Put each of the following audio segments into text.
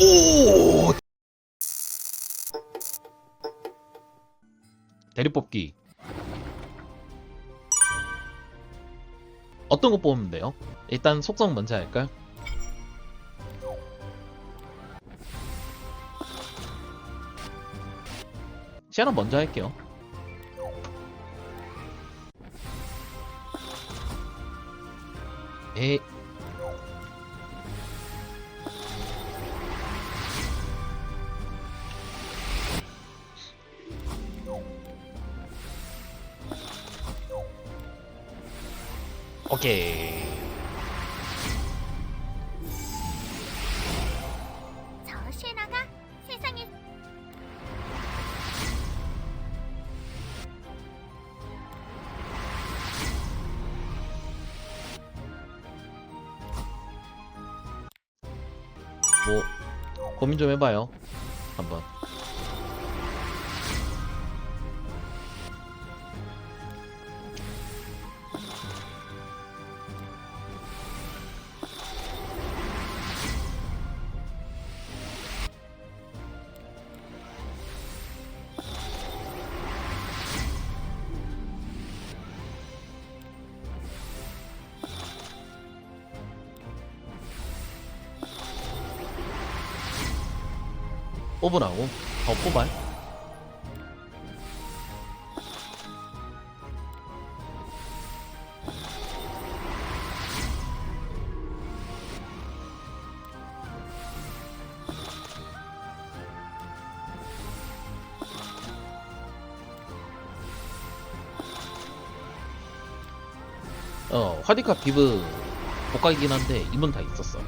오! 대리 뽑기. 어떤 거 뽑으면 돼요? 일단 속성 먼저 할까요? 시아나 먼저 할게요. 오케이. 저 셰나가 세상에 뭐 고민 좀 해봐요. 한번. 뽑으라고? 더 뽑아요? 어, 화디카 비브 복각이긴 한데 이분 다 있었어.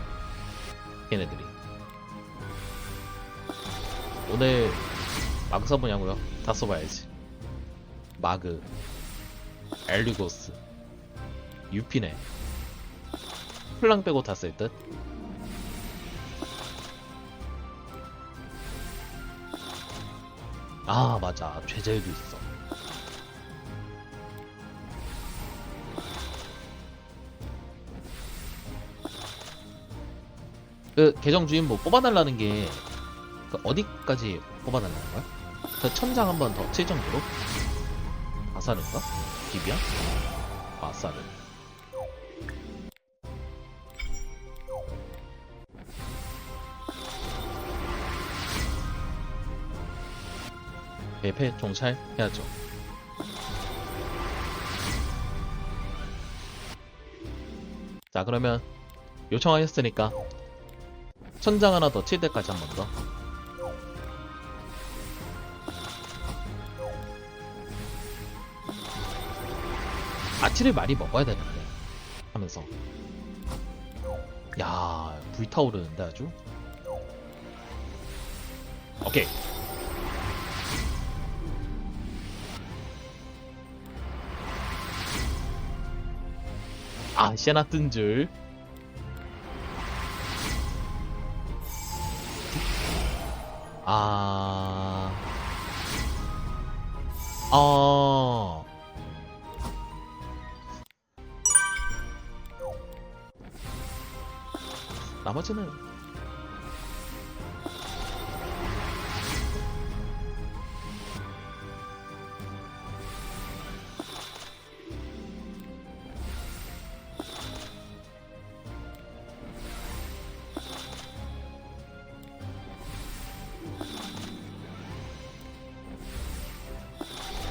걔네들이. 오늘 마그 써보냐고요? 다 써봐야지. 마그, 엘리고스, 유피네, 플랑 빼고 다 쓸 듯. 아 맞아 죄자유도 있어. 그 계정 주인 뭐 뽑아달라는 게 그 어디까지 뽑아달라는 거야? 그 천장 한 번더칠 정도로? 아사르인가? 비비야? 아사르 매패 종찰 해야죠 자 그러면 요청하셨으니까 천장 하나 더 칠 때까지 한 번 더. 아치를 많이 먹어야 되는데. 하면서. 야 불타오르는데 아주? 오케이. 아 시아나 뜬줄. 아. 어...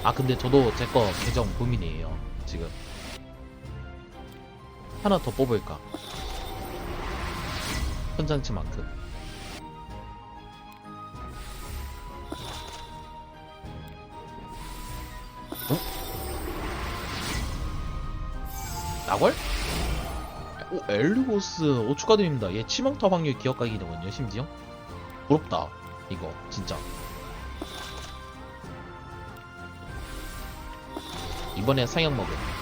아 근데 저도 제 거 계정 고민이에요 지금. 하나 더 뽑을까? 현장치만큼 어? 나걸? 오 엘리고스 오 축하드립니다. 얘 치명타 확률 기억각이더군요 심지어? 부럽다 이거 진짜 이번에 상향 먹음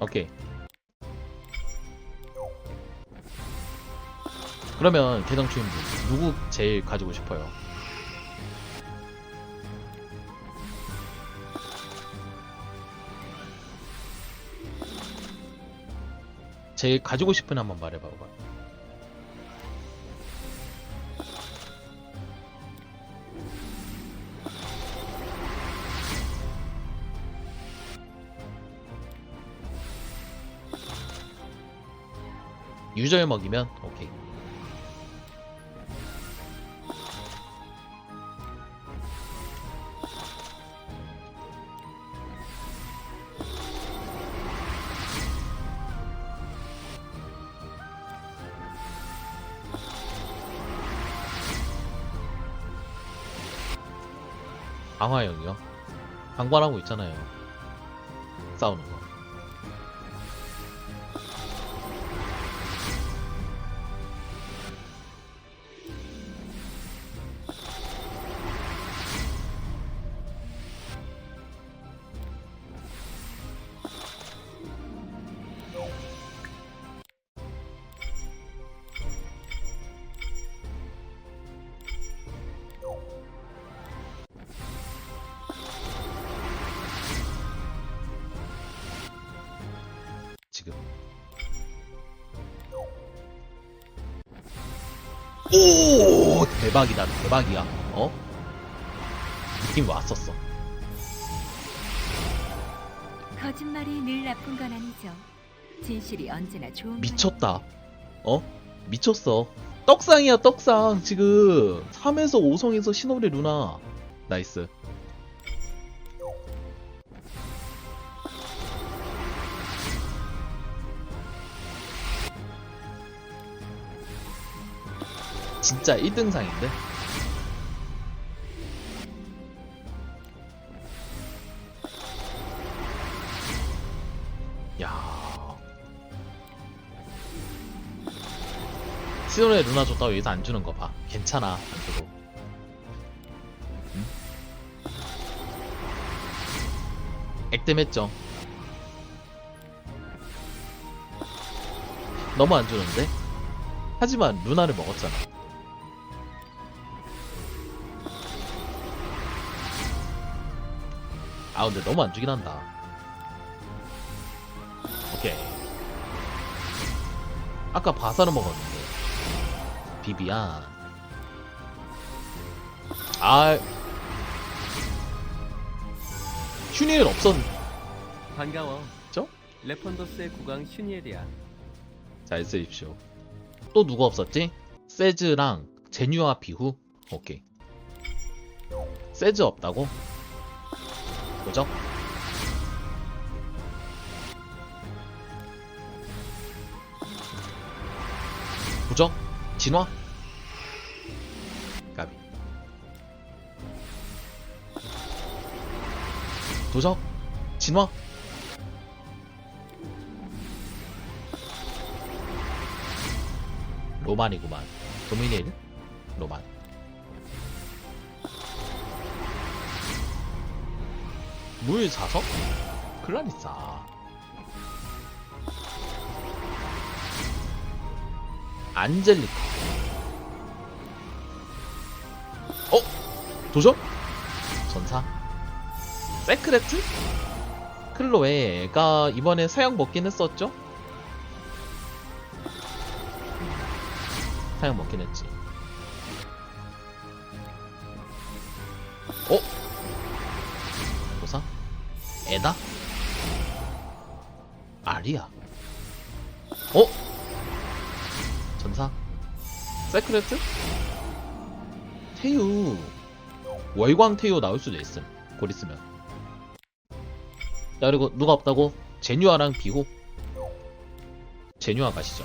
오케이. 그러면 계정 주인분 누구 제일 가지고 싶어요? 제일 가지고 싶은 애 한번 말해봐봐. 유저를 먹이면 오케이. 강화영이요? 방관하고 있잖아요. 싸우는 거. 오 대박이다 대박이야. 어? 느낌 왔었어. 거짓말이 늘 나쁜 건 아니죠. 진실이 언제나 좋은 미쳤다. 어? 미쳤어. 떡상이야 떡상 지금 3에서 5성에서 신호리 루나 나이스. 진짜 1등상인데? 야. 시도에 루나 줬다고 여기서 안 주는 거 봐. 괜찮아. 안. 응? 액땜했죠. 너무 안 주는데? 하지만 루나를 먹었잖아. 아 근데 너무 안 주긴 한다. 오케이. 아까 바사를 먹었는데 비비안. 아 슈니엘 없었. 반가워. 죠? 레펀더스의 국왕 슈니엘이야. 잘 쓰십시오. 또 누가 없었지? 세즈랑 제뉴아 비후. 오케이. 세즈 없다고? 그죠? 부적? 진화? 까비. 도적? 진화? 로만이구만. 도미니엘? 로만. 물 사석? 클라리사. 안젤리카. 어? 도전? 전사? 세크레트? 클로에가 이번에 사양 먹긴 했었죠? 사양 먹긴 했지. 에다? 아리야? 어? 전사? 세크레트? 태유 월광 태유 나올 수도 있음 곧 있으면 자 그리고 누가 없다고? 제뉴아랑 비호 제뉴아 가시죠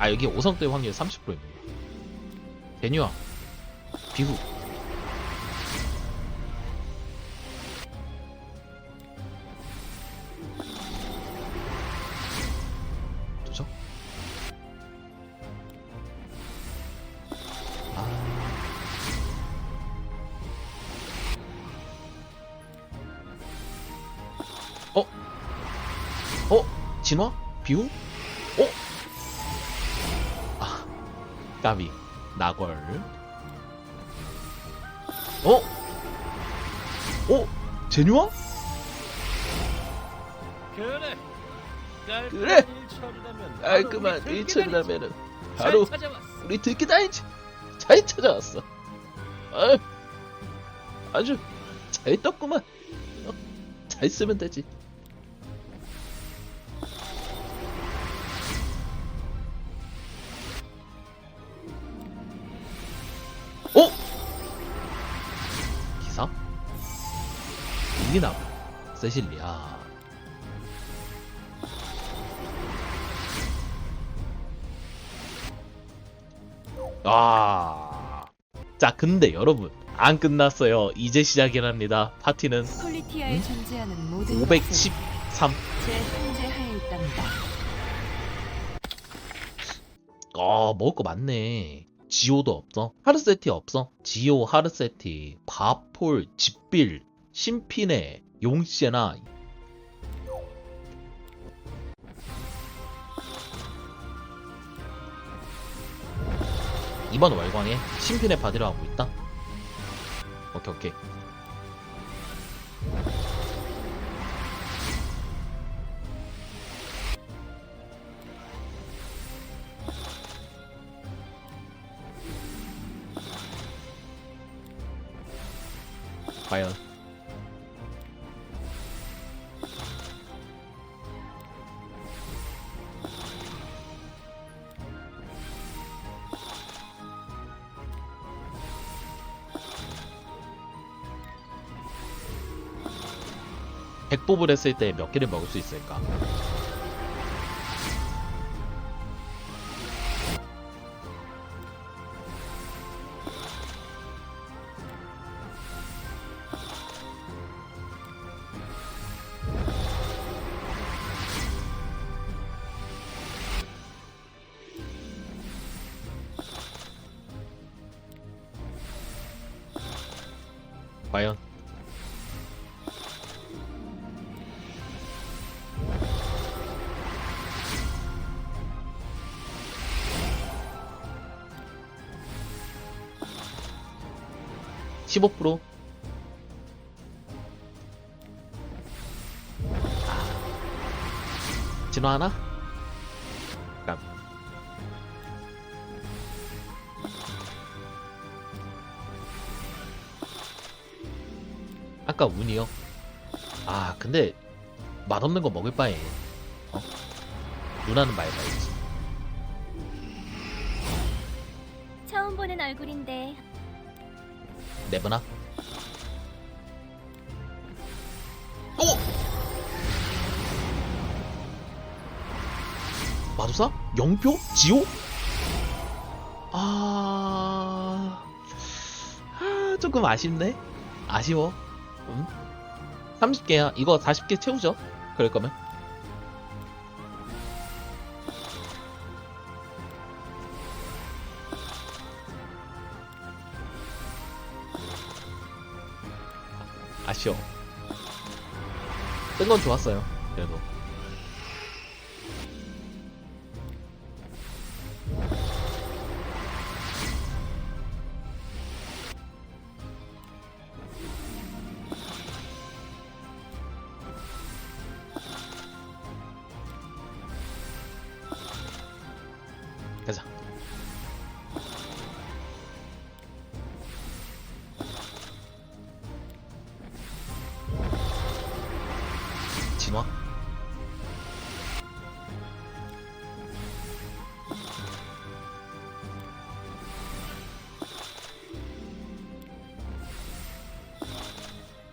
아 여기 5성대 확률 30%입니다. 베뉴아 비후 도적 아 어? 어? 진화? 비후? 까비. 나걸. 어? 어? 제뉴아? 그래. 그래. 깔끔한 일처리라면은 바로. 우리 들기다이지. 잘 찾아왔어. 아, 아주 잘 떴구만. 어, 잘 쓰면 되지. 세실리아 아. 자, 근데 여러분, 안 끝났어요. 이제 시작이랍니다. 파티는 폴리티아에 응? 존재하는 모든 513. 제 통제하에 있답니다. 아, 먹을 거 많네. 지오도 없어. 하르세티 없어. 지오, 하르세티, 바폴, 집빌, 심피네, 용시에나. 이번 월광에 심피네 받으러 가고 있다. 오케이, 오케이. 과연 백법을 했을 때 몇 개를 먹을 수 있을까? 과연? 십오 프로 진화하나? 아까 운이요? 아 근데 맛없는 거 먹을 바에 어? 누나는 말봐야지 처음 보는 얼굴인데 내보나? 오! 마도사? 영표? 지호? 아... 아... 조금 아쉽네 아쉬워 음? 30개야 이거 40개 채우죠 그럴 거면 아쉬워. 뜬 건 좋았어요. 그래도.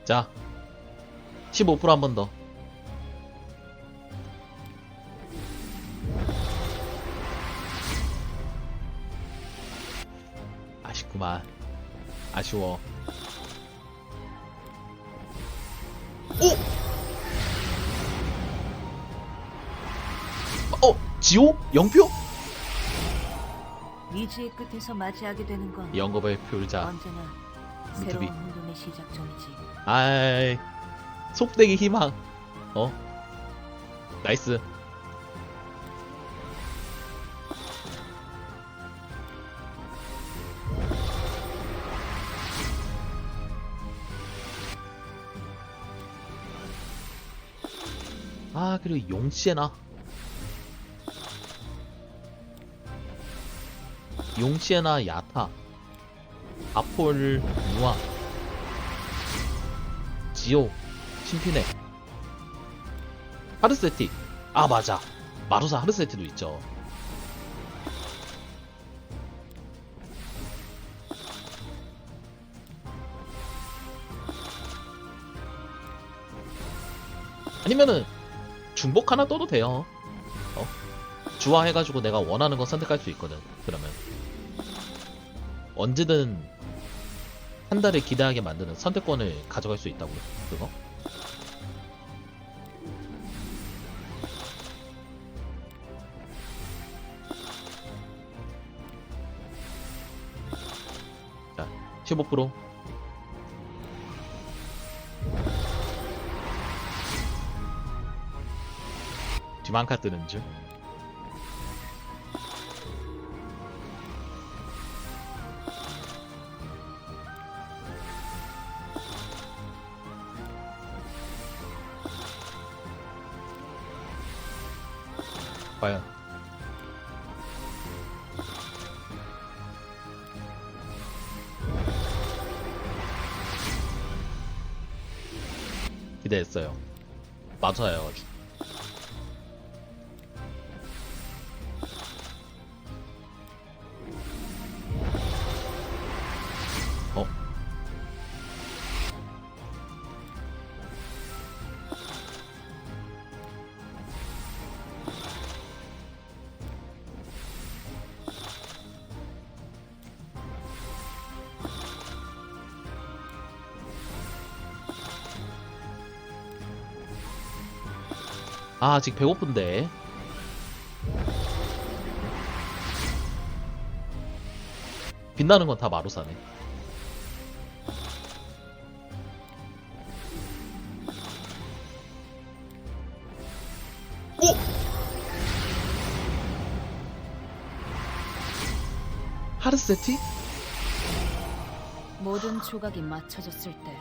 자, 15%한 번 더. 아쉽구만. 아쉬워. 오! 어, 지호? 영표? 미지의 끝에서 맞이하게 되는 건 영겁의 표자 루트비 혼돈의 시작 점이지. 아이 속되기 희망. 어? 나이스. 아 그리고 용시에나. 용시에나 야타. 아폴 누아 지오 심피네. 하르세티 아 맞아. 마루사 하르세티도 있죠. 아니면은 중복 하나 떠도 돼요. 어? 주화해가지고 내가 원하는 거 선택할 수 있거든 그러면. 언제든 한 달을 기대하게 만드는 선택권을 가져갈 수 있다고요? 그거? 자, 15% 뒤만카 뜨는 중 과연 기대했어요 맞아요 어? 아 아직 배고픈데 빛나는 건 다 마루사네 오! 하르세티? 모든 조각이 맞춰졌을 때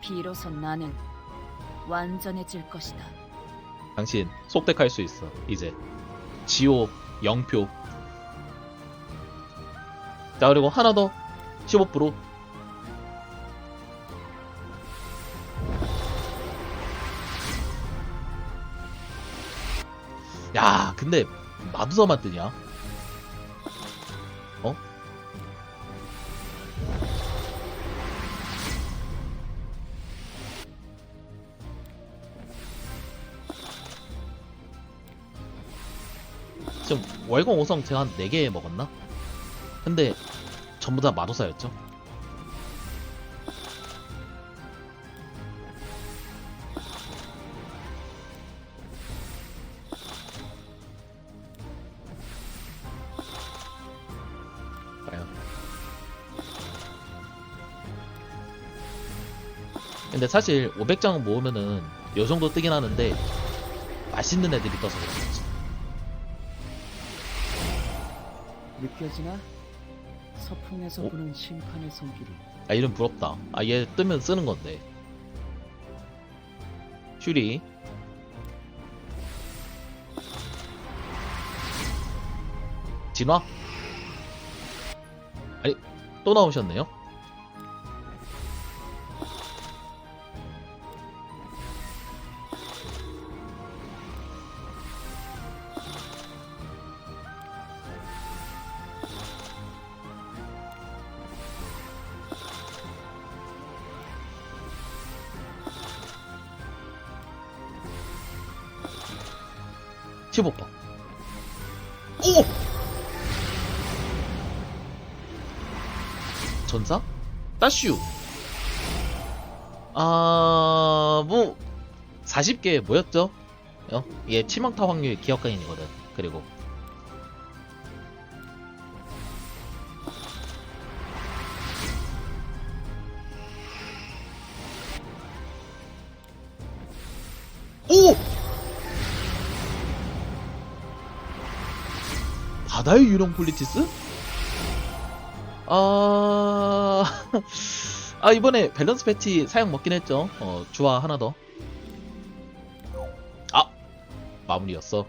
비로소 나는 완전해질 것이다. 당신 속덱할 수 있어. 이제 지오 0표. 자 그리고 하나 더. 15%야 근데 마두서만 뜨냐 지금 월공 5성 제가 한 4개 먹었나? 근데 전부 다 마도사였죠? 근데 사실 500장 모으면은 요 정도 뜨긴 하는데 맛있는 애들이 떠서 그런 거지 느껴지나? 서풍에서 오? 부는 심판의 손길이. 아 이름 부럽다. 아 얘 뜨면 쓰는 건데. 슈리. 진화? 아니 또 나오셨네요 오! 전사? 따슈. 아, 뭐 40개 뭐였죠? 어? 얘 치명타 확률 기억가인이거든. 그리고 바다의 유령 폴리티스? 아... 아 이번에 밸런스 패치 사용 먹긴 했죠 어 주화 하나 더 아! 마무리였어